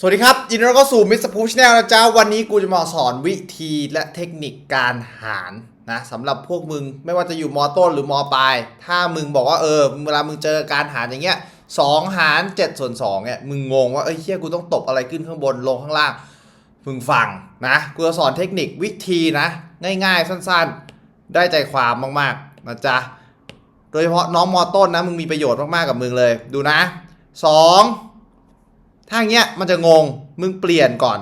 สวัสดีครับยินดีต้อนรับเข้าสู่มิสพูชแนลนะจ๊ะวันนี้กูจะมาสอนวิธีและเทคนิคการหารนะสำหรับพวกมึงไม่ว่าจะอยู่มอต้นหรือมอปลาย ถ้ามึงบอกว่าเออเวลามึงเจอการหารอย่างเงี้ยสองหาร7ส่วน2เนี่ยมึงงงว่าเอ้ยเฮียกูต้องตบอะไรขึ้นข้างบนลงข้างล่าง มึงฟังนะกูจะสอนเทคนิควิธีนะ ง่ายๆสั้นๆ ได้ใจความมากๆนะจ๊ะโดยเฉพาะน้องมอต้นนะมึงมีประโยชน์มากๆกับมึงเลยดูนะสอง ถ้าอย่างเงี้ยมันจะงง มึงเปลี่ยนก่อน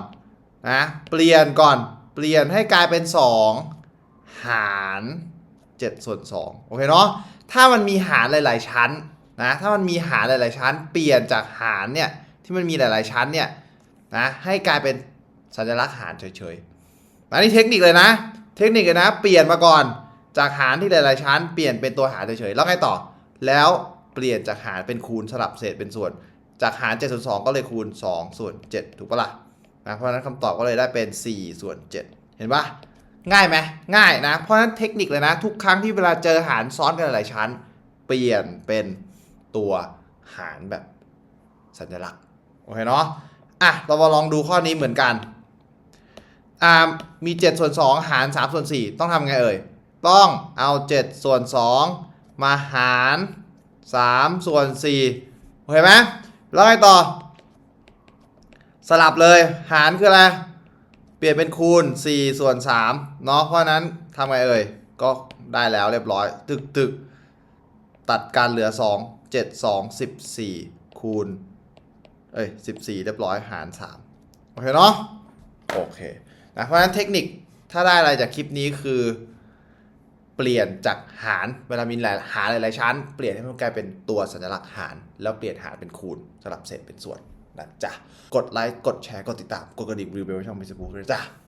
นะเปลี่ยนก่อน เปลี่ยนให้กลายเป็น 2 หาร7ส่วน2โอเคเนาะถ้ามันมีหารหลาย ๆ ชั้นนะถ้ามันมีหารหลาย ๆ ชั้น เปลี่ยนจากหารเนี่ยที่มันมีหลาย ๆ ชั้นเนี่ยนะให้กลายเป็นสัญลักษณ์หารเฉยๆอันนี้เทคนิคเลยนะ เทคนิคเลยนะ เปลี่ยนมาก่อนจากหารที่หลาย ๆ ชั้น เปลี่ยนเป็นตัวหารเฉยๆแล้วไงต่อ แล้วเปลี่ยนจากหารเป็นคูณสลับเศษเป็นส่วน จากหาร 7 ส่วน 2 ก็เลยคูณ 2 ส่วน 7 ถูกปะล่ะนะเพราะฉะนั้นคำตอบก็เลยได้เป็น 4 ส่วน 7 เห็นปะง่ายไหมง่ายนะ เพราะฉะนั้นเทคนิคเลยนะ ทุกครั้งที่เวลาเจอหารซ้อนกันหลายชั้น เปลี่ยนเป็นตัวหารแบบสัญลักษณ์โอเคเนาะอะเรามาลองดูข้อนี้เหมือนกันอ่ามี 7 ส่วน 2 หาร 3 ส่วน 4 ต้องทำไงเอ่ย ต้องเอา 7 ส่วน 2 มาหาร 3 ส่วน4โอเคไหม แล้วไงต่อ สลับเลย หารคืออะไร เปลี่ยนเป็นคูณ 4 ส่วน3เนาะเพราะนั้นทำไงเอ่ย ก็ได้แล้วเรียบร้อย ตึกตึกตัดการเหลือ 2 7 2 14 คูณ เอ้ย 14 เรียบร้อยหาร 3 โอเคเนาะ โอเคนะเพราะฉะนั้นเทคนิคถ้าได้อะไรจากคลิปนี้คือ เปลี่ยนจากหารเวลามีหลายหารหลายๆชั้น เปลี่ยนให้มันกลายเป็นตัวสัญลักษณ์หาร แล้วเปลี่ยนหารเป็นคูณสลับเศษเป็นส่วนนะจ๊ะ กดไลค์ กดแชร์ กดติดตาม กดกระดิ่งรีวิวช่องมิสบูด้วยจ้ะ